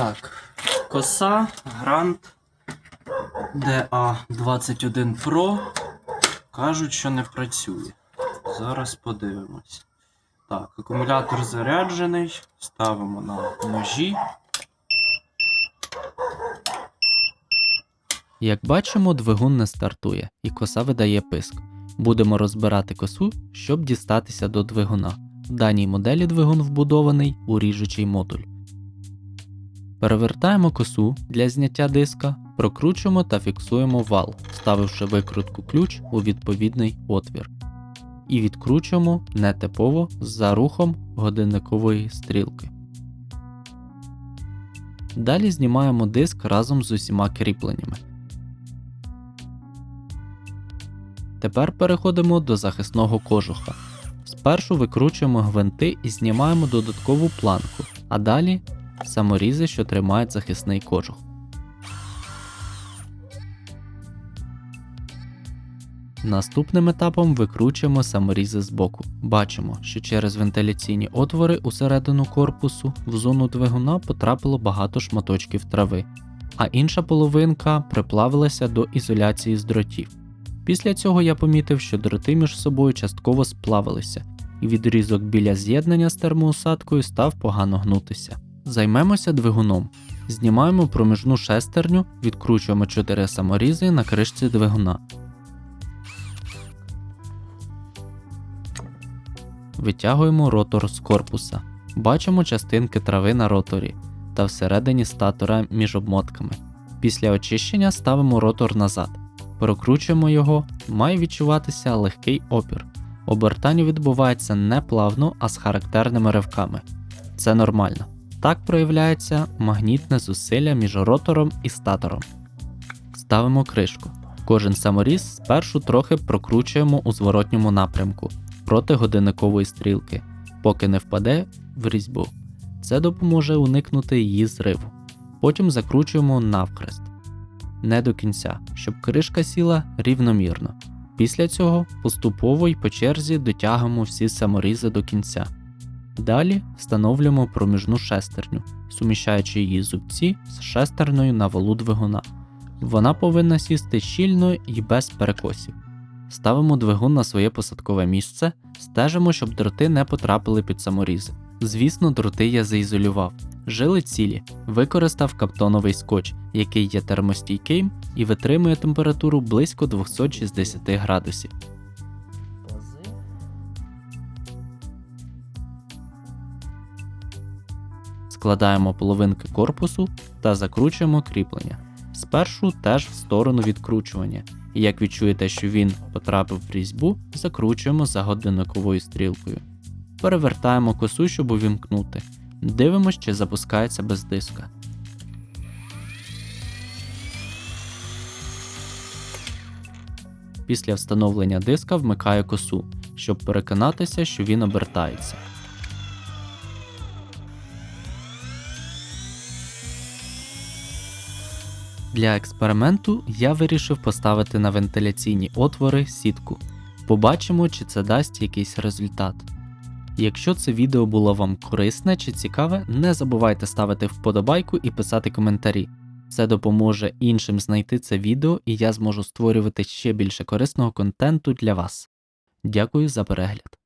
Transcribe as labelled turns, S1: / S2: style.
S1: Так, коса, грант DA21 Pro. Кажуть, що не працює. Зараз подивимось. Так, акумулятор заряджений. Ставимо на ножі.
S2: Як бачимо, двигун не стартує і коса видає писк. Будемо розбирати косу, щоб дістатися до двигуна. В даній моделі двигун вбудований у ріжучий модуль. Перевертаємо косу для зняття диска, прокручуємо та фіксуємо вал, вставивши викрутку ключ у відповідний отвір. І відкручуємо нетипово за рухом годинникової стрілки. Далі знімаємо диск разом з усіма кріпленнями. Тепер переходимо до захисного кожуха. Спершу викручуємо гвинти і знімаємо додаткову планку, а далі саморізи, що тримають захисний кожух. Наступним етапом викручуємо саморізи з боку. Бачимо, що через вентиляційні отвори усередину корпусу в зону двигуна потрапило багато шматочків трави, а інша половинка приплавилася до ізоляції з дротів. Після цього я помітив, що дроти між собою частково сплавилися, і відрізок біля з'єднання з термоусадкою став погано гнутися. Займемося двигуном. Знімаємо проміжну шестерню, відкручуємо 4 саморізи на кришці двигуна. Витягуємо ротор з корпуса. Бачимо частинки трави на роторі та всередині статора між обмотками. Після очищення ставимо ротор назад. Прокручуємо його, має відчуватися легкий опір. Обертання відбувається не плавно, а з характерними ривками. Це нормально. Так проявляється магнітне зусилля між ротором і статором. Ставимо кришку. Кожен саморіз спершу трохи прокручуємо у зворотньому напрямку проти годинникової стрілки, поки не впаде в різьбу. Це допоможе уникнути її зриву. Потім закручуємо навхрест не до кінця, щоб кришка сіла рівномірно. Після цього поступово й по черзі дотягуємо всі саморізи до кінця. Далі встановлюємо проміжну шестерню, суміщаючи її зубці з шестерною на валу двигуна. Вона повинна сісти щільно і без перекосів. Ставимо двигун на своє посадкове місце, стежимо, щоб дроти не потрапили під саморізи. Звісно, дроти я заізолював. Жили цілі, використав каптоновий скотч, який є термостійким і витримує температуру близько 260 градусів. Складаємо половинки корпусу та закручуємо кріплення. Спершу теж в сторону відкручування, і як відчуєте, що він потрапив в різьбу, закручуємо за годинниковою стрілкою. Перевертаємо косу, щоб увімкнути. Дивимось, чи запускається без диска. Після встановлення диска вмикаю косу, щоб переконатися, що він обертається. Для експерименту я вирішив поставити на вентиляційні отвори сітку. Побачимо, чи це дасть якийсь результат. Якщо це відео було вам корисне чи цікаве, не забувайте ставити вподобайку і писати коментарі. Це допоможе іншим знайти це відео, і я зможу створювати ще більше корисного контенту для вас. Дякую за перегляд.